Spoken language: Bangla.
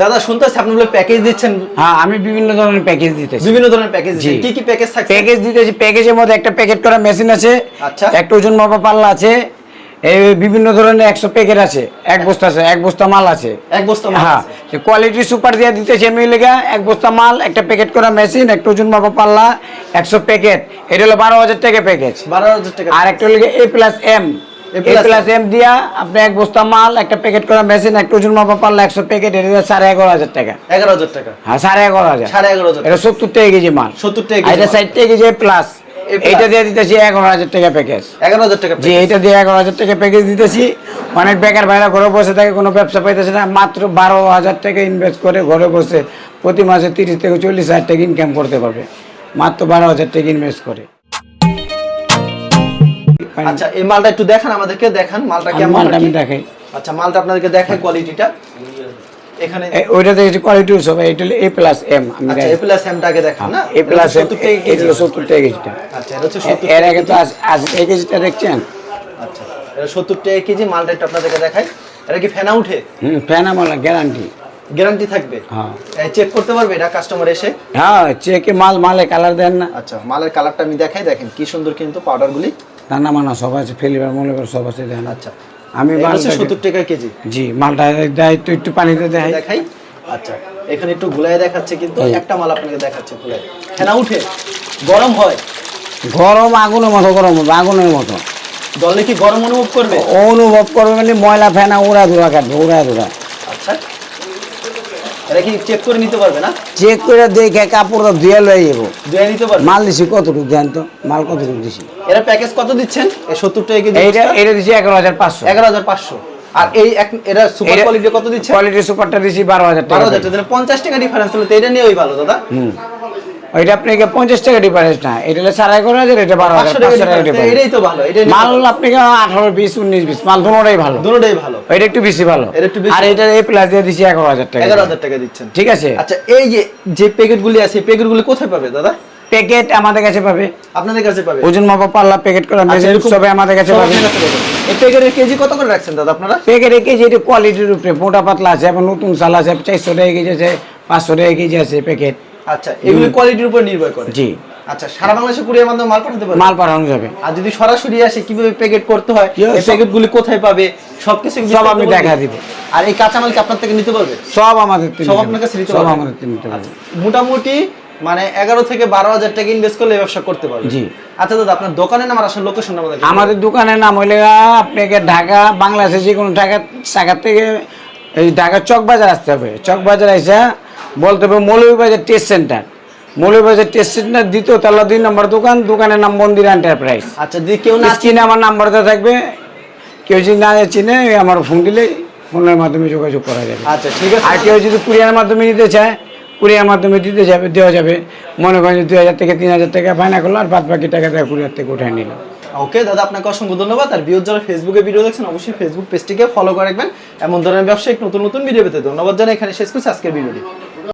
দাদা শুনতেছি আপনি বলে প্যাকেজ দিচ্ছেন। হ্যাঁ আমি বিভিন্ন ধরনের প্যাকেজ দিতেছি। বিভিন্ন ধরনের প্যাকেজ জি। কি কি প্যাকেজ থাকছে? প্যাকেজ দিতেছি প্যাকেজের মধ্যে একটা প্যাকেট করা মেশিন আছে আচ্ছা। একটা ওজন মাপা পাল্লা আছে এই বিভিন্ন ধরনের একশো প্যাকেট আছে। এক বস্তা আছে এক বস্তা মাল আছে। এক বস্তা মাল হ্যাঁ। কোয়ালিটি সুপার দিয়ে দিতেছি আমি লেগা এক বস্তা মাল একটা প্যাকেট করা মেশিন একটা ওজন মাপা পাল্লা একশো প্যাকেট এটা হলো বারো হাজার টাকা প্যাকেজ বারো হাজার টাকা আর একটা হলো A plus M plus M দিয়া আপনি এক বস্তা মাল একটা প্যাকেট করা মেশিন একটা ওজন মাপা পাল্লা একশো প্যাকেট এটা সাড়ে এগারো হাজার টাকা। এগারো হাজার টাকা। হ্যাঁ সাড়ে এগারো হাজার। সাড়ে এগারো হাজার এটা সত্তর টাকা কেজি মাল। সত্তর টাকা এটা ষাট টাকা কেজি প্লাস A দিয়ে দিতেছি এগারো হাজার টাকা প্যাকেজ এগারো হাজার টাকা দিয়ে এগারো হাজার টাকা প্যাকেজ দিতেছি। অনেক বেকার ভাইরা ঘরে বসে থাকে কোনো ব্যবসা পাইতেছে না। মাত্র বারো হাজার টাকা ইনভেস্ট করে ঘরে বসে প্রতি মাসে তিরিশ থেকে চল্লিশ হাজার টাকা ইনকাম করতে পারবে। মাত্র বারো হাজার টাকা ইনভেস্ট করে। আচ্ছা এই মালটা একটু দেখান আমাদেরকে দেখান মালটা কেমন মালটা আমি দেখাই। আচ্ছা মালটা আপনাদেরকে দেখাই কোয়ালিটিটা এখানে কোয়ালিটি সব এটা এ প্লাস এম আমি আচ্ছা এ প্লাস এমটাকে দেখান না? এ প্লাস এম এটা কেজি। হলো সত্তর টাকা কেজিটা। আচ্ছা এটা হচ্ছে এ- সত্তর এর আগে তো আজ আজ এই কেজিটা দেখছেন? আচ্ছা এটা সত্তর টাকা কেজি মালটা একটু আপনাদেরকে দেখাই। এটা কি ফেনা উঠে? হুম ফ্যান আমার গ্যারান্টি গ্যারান্টি থাকবে? হ্যাঁ। চেক করতে পারবে এটা কাস্টমার এসে? হ্যাঁ চেকে মাল মালে কালার দেন না। আচ্ছা মালের কালারটা আমি দেখাই দেখেন কি সুন্দর কিন্তু পাউডারগুলি রান্না মানা সব আছে ফেলিবার মলিবার সব আছে দেন আচ্ছা আমি মালটাকে- সত্তর টাকা কেজি। জি মালটা দেয় তো একটু পানিতে দেয় দেখাই। আচ্ছা এখানে একটু গুলাই দেখাচ্ছে কিন্তু একটা মাল আপনাকে দেখাচ্ছে গুলাই ফেনা উঠে গরম হয়। গরম আগুনের মতো গরম হবে আগুনের মতো। দলে কি গরম অনুভব করবে? অনুভব করবে মানে ময়লা ফেনা উড়া ধুরা কাটবে উড়া ধুরা। আচ্ছা। এটা কি চেক করে নিতে পারবে না? চেক করে দেখে কাপড়টা ধুয়ে লয়ে যাব। ধুয়ে নিতে পারবে? মাল দিছি কতটুকু দেন তো? মাল কতটুকু দিছি? এরা প্যাকেজ কত দিচ্ছেন? সত্তর টাকা কেজি এটা দিছি এগারো হাজার পাঁচশো। এগারো হাজার পাঁচশো। আর এই এক এটা সুপার কোয়ালিটি কত দিচ্ছে কোয়ালিটি সুপারটা দিছি বারো হাজার বারো টাকা। হাজার টাকা টাকা ডিফারেন্স হলো তো এটা নিয়ে ওই ভালো দাদা। হুম। ওইটা আপনাকে পঞ্চাশ টাকা ডিফারেন্স না। এটা হলো সাড়ে এগারো হাজার এটা বারো হাজার পাঁচশো টাকা ডিফারেন্স এটাই তো ভালো এটা মাল আপনাকে আঠারো বিশ উনিশ বিশ মাল দুটোটাই ভালো। দুটোটাই ভালো। এটা একটু বেশি ভালো। এটা একটু আর এটা এ প্লাস দিয়ে দিছি এগারো হাজার টাকা। এগারো হাজার টাকা দিচ্ছেন। ঠিক আছে? আচ্ছা এই যে যে প্যাকেটগুলি আছে প্যাকেটগুলি কোথায় পাবে দাদা? প্যাকেট আমাদের কাছে পাবে। আপনাদের কাছে পাবে? ওজন মাপা পাল্লা প্যাকেট করা এরকম সবে আমাদের কাছে পাবে। কাছে পাবে। এই প্যাকেটের কেজি কত করে রাখছেন দাদা আপনারা? প্যাকেটের কেজি এটা কোয়ালিটির উপরে মোটা পাতলা আছে এবং নতুন চাল আছে চারশো টাকা কেজি আছে পাঁচশো টাকা কেজি আছে প্যাকেট আচ্ছা এগুলি কোয়ালিটির উপর নির্ভর করে। জি। আচ্ছা সারা বাংলাদেশে কুরিয়ার মাধ্যমে মাল পাঠাতে পারবে? মাল পাঠানো যাবে। আর যদি সরাসরি আসে কীভাবে প্যাকেট করতে হয়? এই প্যাকেটগুলি কোথায় পাবে? সবকিছু সব বিস্তারিত আমি দেখা দিব। আর এই কাঁচামাল কি আপনার থেকে নিতে পারবে? সব আমাদের সব আপনার কাছে নিতে পারবে? আমাদের থেকে নিতে পারবে। মোটামুটি মানে এগারো থেকে বারো হাজার টাকা ইনভেস্ট করলে ব্যবসা করতে পারবে। জি। আচ্ছা দাদা আপনার দোকানের নাম আসলে লোকেশন আমাদের আমাদের দোকানের নাম হইলে আপনাকে ঢাকা বাংলাদেশে যে কোনো ঢাকা থেকে এই ঢাকা চক বাজার আসতে হবে। চক বাজার এসে বলতে হবে Moulvibazar test centre Moulvibazar test centre দ্বিতীয় তালা দুই নম্বর দোকান দোকানের নাম মন্দির এন্টারপ্রাইজ আচ্ছা যদি কেউ না স্ক্রিনে আমার নাম্বার দেওয়া থাকবে। কেউ যদি না চিনে আমার ফোন দিলে ফোনের মাধ্যমে যোগাযোগ করা যাবে। আচ্ছা ঠিক আছে। আর কেউ যদি কুরিয়ার মাধ্যমে নিতে চায় কুরিয়ার মাধ্যমে দিতে যাবে দেওয়া যাবে। মনে করেন দুই হাজার থেকে তিন হাজার টাকা ফাইনা করল আর বাদ বাকি টাকা দেয় কুরিয়ার থেকে উঠে নিল। ওকে দাদা আপনাকে অসংখ্য ধন্যবাদ। আর ভিউজ যারা ফেসবুকে ভিডিও দেখছেন অবশ্যই ফেসবুক পেজটিকে ফলো করে রাখবেন। এমন ধরনের ব্যবসায়িক নতুন নতুন ভিডিও পেতে ধন্যবাদ জানাই। এখানে শেষ করছি আজকের ভিডিওটি